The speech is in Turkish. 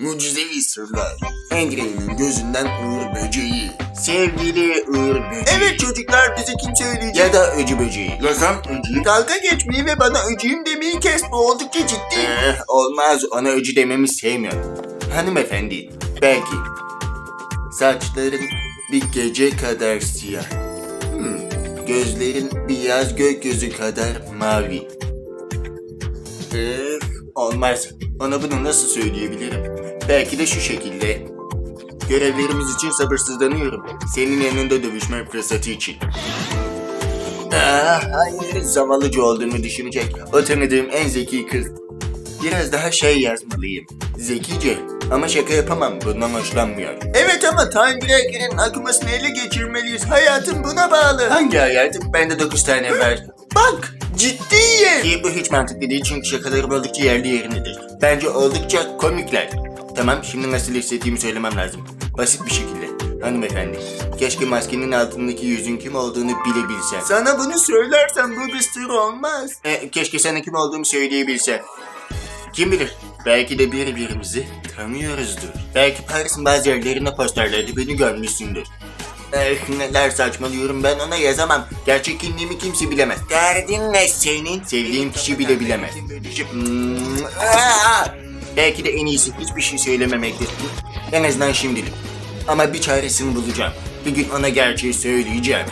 Mucizevi sırlar. Andrew'in gözünden Uğur böceği. Sevgili Uğur böceği. Evet çocuklar bize kim söyleyecek? Ya da öcü böceği. Ya sen öcüyü dalga geçmeyi ve bana öcüyüm demeyi kes. Bu oldukça ciddi. Eh, olmaz ona öcü dememi sevmiyorum. Hanımefendi belki saçların bir gece kadar siyah. Hmm, gözlerin bir yaz gökyüzü kadar mavi. Öf, olmaz. Ona bunu nasıl söyleyebilirim? Belki de şu şekilde. Görevlerimiz için sabırsızlanıyorum. Senin yanında dövüşme fırsatı için. Ah, hayır, zavallıcı olduğumu düşünecek. O tanıdığım en zeki kız. Biraz daha şey yazmalıyım. Zekice. Ama şaka yapamam. Bundan hoşlanmıyor. Evet ama Time Breaker'ın akımasını ele geçirmeliyiz. Hayatım buna bağlı. Hangi hayatım? Bende 9 tane var. Bak! Ciddiyim. Ki bu hiç mantıklı değil çünkü şakalarım oldukça yerli yerindedir. Bence oldukça komikler. Tamam şimdi nasıl hissettiğimi söylemem lazım. Basit bir şekilde. Hanımefendi, keşke maskenin altındaki yüzün kim olduğunu bilebilsen. Sana bunu söylersem bu bir sır olmaz. E, keşke sana kim olduğumu söyleyebilsen. Kim bilir? Belki de birbirimizi tanıyoruzdur. Belki Paris'in bazı yerlerinde posterlerde beni görmüşsündür. Eh neler saçmalıyorum ben ona yazamam. Gerçek kimliğimi kimse bilemez. Derdin ne senin? Sevdiğim kişi bile bilemez. Hmm, aa! Belki de en iyisi hiçbir şey söylememektir. En azından şimdilik. Ama bir çaresini bulacağım. Bir gün ona gerçeği söyleyeceğim.